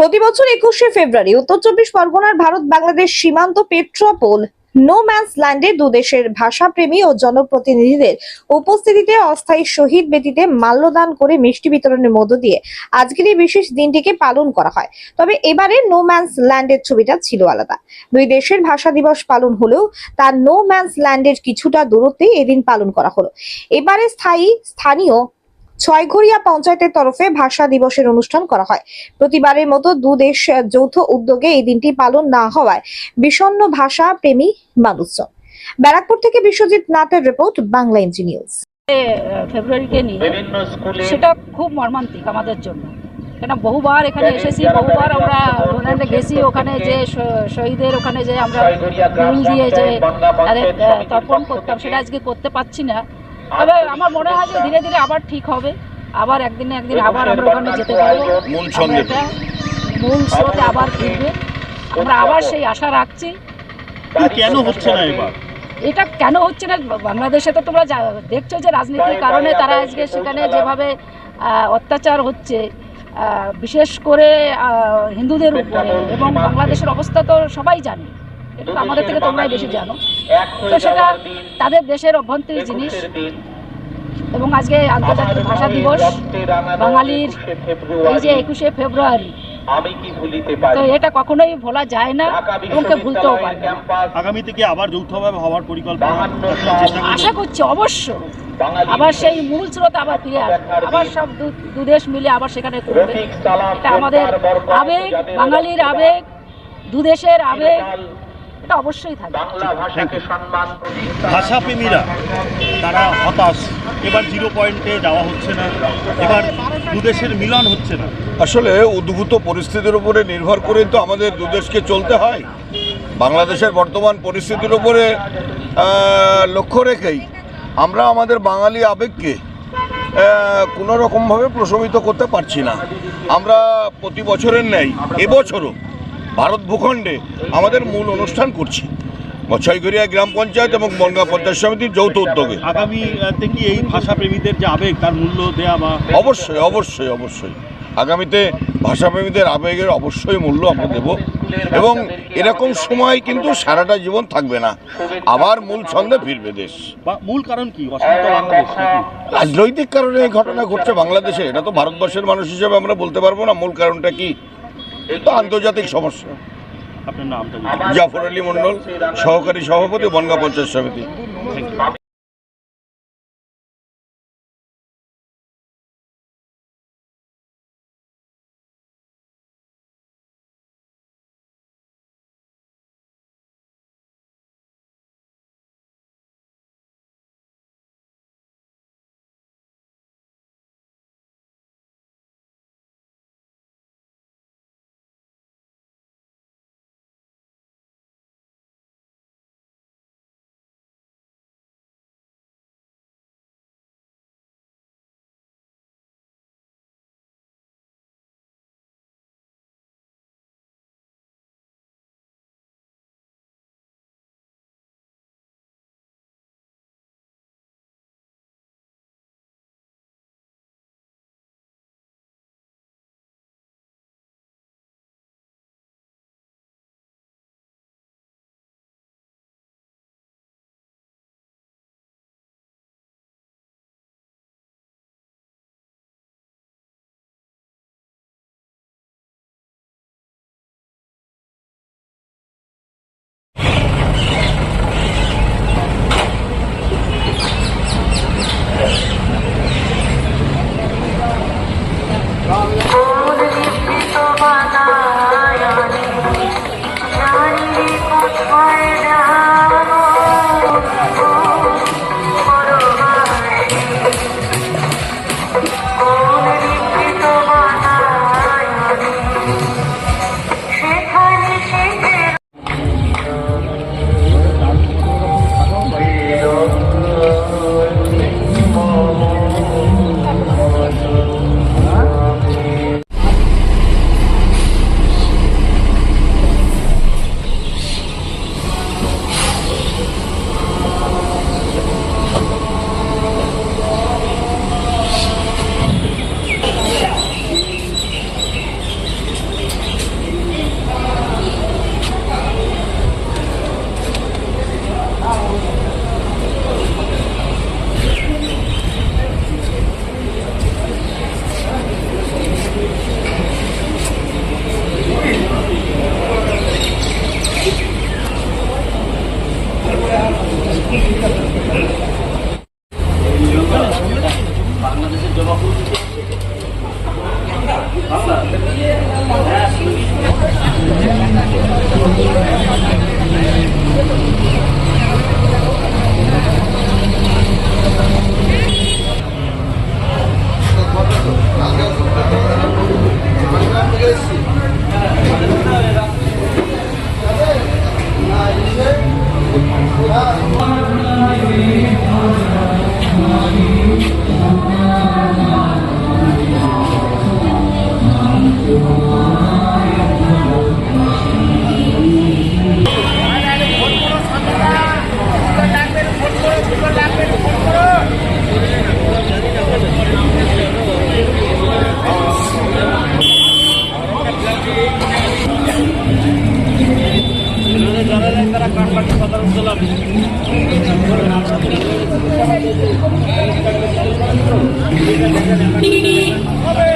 প্রতি বছর একুশে ফেব্রুয়ারি উত্তর চব্বিশ পরগনার ভারত বাংলাদেশ সীমান্ত পেট্রোপোল নো ম্যান্স ল্যান্ডে দুদেশের ভাষাপ্রেমী ও জনপ্রতিনিধিদের উপস্থিতিতে অস্থায়ী শহীদ বেদিতে মাল্যদান করে মিষ্টি বিতরণের মধ্য দিয়ে আজকের এই বিশেষ দিনটিকে পালন করা হয়। তবে এবারে নো ম্যান্স ল্যান্ডের ছবিটা ছিল আলাদা। দুই দেশের ভাষা দিবস পালন হলেও তার নো ম্যান্স ল্যান্ডের কিছুটা দূরত্বে এদিন পালন করা হলো। এবারে স্থায়ী, স্থানীয় ছয়ঘরিয়া পঞ্চায়েতের তরফে ভাষা দিবসের অনুষ্ঠান করা হয়। প্রতিবারের মতো দু দেশ যৌথ উদ্যোগে এই দিনটি পালন না হওয়ায় বিষণ্ণ ভাষা প্রেমী মানুষজন। ব্যারাকপুর থেকে বিশ্বজিৎ নাথের রিপোর্ট বাংলা এনজি নিউজ। ফেব্রুয়ারিকে নিয়ে সেটা খুব মর্মান্তিক আমাদের জন্য। কেন বহুবার এখানে এসেছি বহুবার আমরা ডোনাল্ডে গেছি ওখানে যে শহীদের ওখানে যে আমরা ফুল দিয়ে যে তাদের তর্পণ করতাম সেটা আজকে করতে পারছি না। তবে আমার মনে হয় যে ধীরে ধীরে আবার ঠিক হবে। আবার একদিন একদিন আবার আমরা ওখানে যেতে পারব। মূল স্রোতে আবার ফিরবে। আমরা আবার সেই আশা রাখছি। কেন হচ্ছে না এবার? এটা কেন হচ্ছে না? বাংলাদেশে তো তোমরা যা- দেখছ যে রাজনীতির কারণে তারা আজকে সেখানে যেভাবে আহ, অত্যাচার হচ্ছে আহ, বিশেষ করে আহ, হিন্দুদের উপরে। এবং বাংলাদেশের অবস্থা তো সবাই জানে। এটা তো আমাদের থেকে তোমরাই বেশি জানো। তো সেটা তাদের দেশের অভ্যন্তরীণ জিনিস। এবং আজকে আন্তর্জাতিক ভাষা দিবস বাঙালির এই যে একুশে ফেব্রুয়ারি। আমি কি ভুলিতে তো এটা কখনোই ভোলা যায় না এবং ভুলতেও আবার যৌথভাবে হওয়ার পরিকল্পনা? আশা করছি অবশ্য। আবার সেই মূল স্রোত আবার ফিরে আসবে। আবার সব দু- দু দেশ মিলে আবার সেখানে করবে রফিক এটা আমাদের আবেগ বাঙালির আবেগ দুদেশের আবেগ। চিরকাল অবশ্যই থাকবে। ভাষাপ্রেমীরা তারা হতাশ। এবার জিরো পয়েন্টে যাওয়া হচ্ছে না। এবার দুদেশের মিলন হচ্ছে না। আসলে উদ্ভূত পরিস্থিতির উপরে নির্ভর করে তো আমাদের দুদেশকে চলতে হয়। বাংলাদেশের বর্তমান পরিস্থিতির উপরে লক্ষ্য রেখেই আমরা আমাদের বাঙালি আবেগকে কোনো রকমভাবে প্রশমিত করতে পারছি না। আমরা প্রতি বছরের ন্যায় এবছরও ভারত ভূখণ্ডে আমাদের মূল অনুষ্ঠান করছি। ছয়ঘরিয়া গ্রাম পঞ্চায়েত এবং বনগাঁ পঞ্চায়েত সমিতির যৌথ উদ্যোগে। আগামী আহ, থেকে এই ভাষাপ্রেমীদের যে আবেগ তার মূল্য দেয়া বা অবশ্যই অবশ্যই অবশ্যই। আগামীতে ভাষাপ্রেমীদের আবেগের অবশ্যই মূল্য আমরা দেব এবং এরকম সময় কিন্তু সারাটা জীবন থাকবে না। আবার মূল ছন্দে ফিরবে দেশ। মূল কারণ কি? রাজনৈতিক কারণে এই ঘটনা ঘটছে বাংলাদেশে এটা তো ভারতবর্ষের মানুষ হিসেবে আমরা বলতে পারব না। মূল কারণটা কি? তো আন্তর্জাতিক সমস্যা। জাফর আলী মণ্ডল সহকারী সভাপতি বনগা পঞ্চায়েত সমিতি। Thank you. জেলা হবে